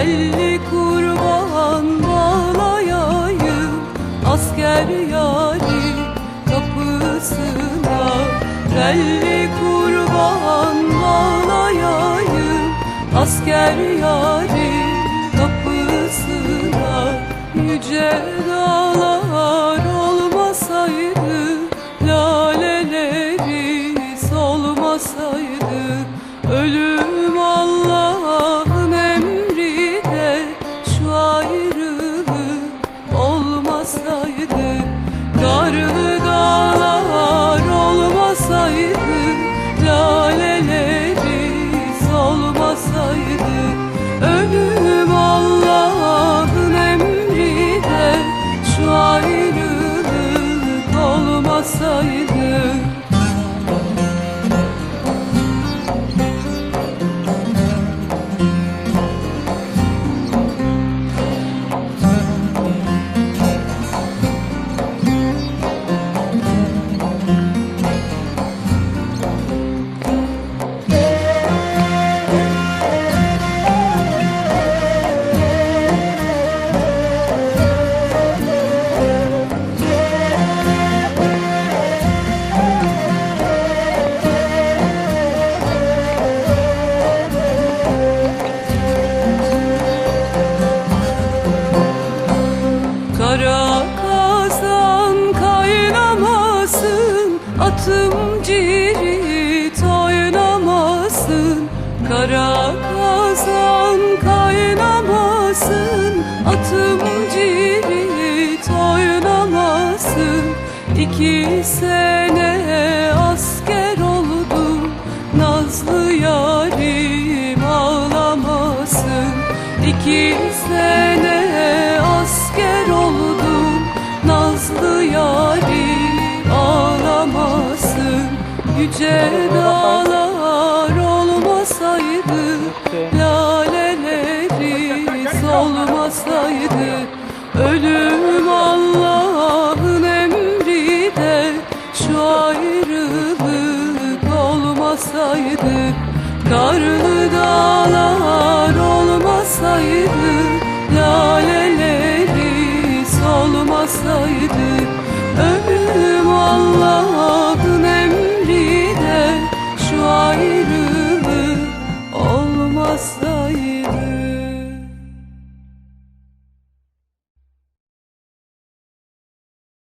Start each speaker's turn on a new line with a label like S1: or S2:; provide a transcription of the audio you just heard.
S1: Telli kurban bağlayayım asker yari kapısına. Telli kurban bağlayayım asker yari kapısına. Yüce Atım cirit oynamasın Kara kazan kaynamasın. Atım cirit oynamasın İki sene asker oldum. Nazlı yarim ağlamasın İki Yüce dağlar olmasaydı Laleleri solmasaydı Ölüm Allah'ın emri de Şu ayrılık olmasaydı Karlı dağlar olmasaydı Laleleri solmasaydı Ölüm Allah'ın